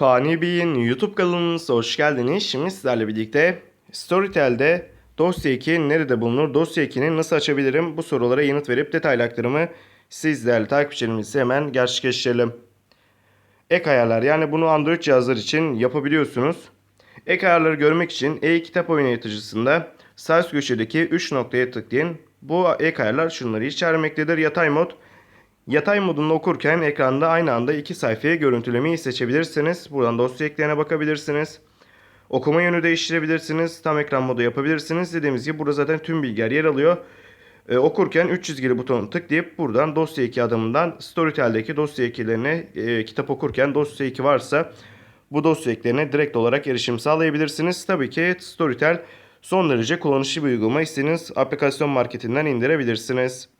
Fani Bey'in YouTube kanalımıza hoş geldiniz. Şimdi sizlerle birlikte Storytel'de dosya 2 nerede bulunur, dosya 2'ni nasıl açabilirim bu sorulara yanıt verip detaylı aktarımı siz değerli hemen gerçekleştirelim. Ek ayarlar yani bunu Android cihazlar için yapabiliyorsunuz. Ek ayarları görmek için e-kitap oyun yaratıcısında sağ üst köşedeki 3 noktaya tıklayın. Bu ek ayarlar şunları içermektedir. Yatay mod, Yatay modunda okurken ekranda aynı anda iki sayfayı görüntülemeyi seçebilirsiniz. Buradan dosya eklerine bakabilirsiniz. Okuma yönü değiştirebilirsiniz. Tam ekran modu yapabilirsiniz. Dediğimiz gibi burada zaten tüm bilgiler yer alıyor. Ee, okurken 3 çizgili butonu tıklayıp buradan dosya 2 adımından Storytel'deki dosya 2'lerine e, kitap okurken dosya 2 varsa bu dosya eklerine direkt olarak erişim sağlayabilirsiniz. Tabii ki Storytel son derece kullanışlı bir uygulama. İstediğiniz aplikasyon marketinden indirebilirsiniz.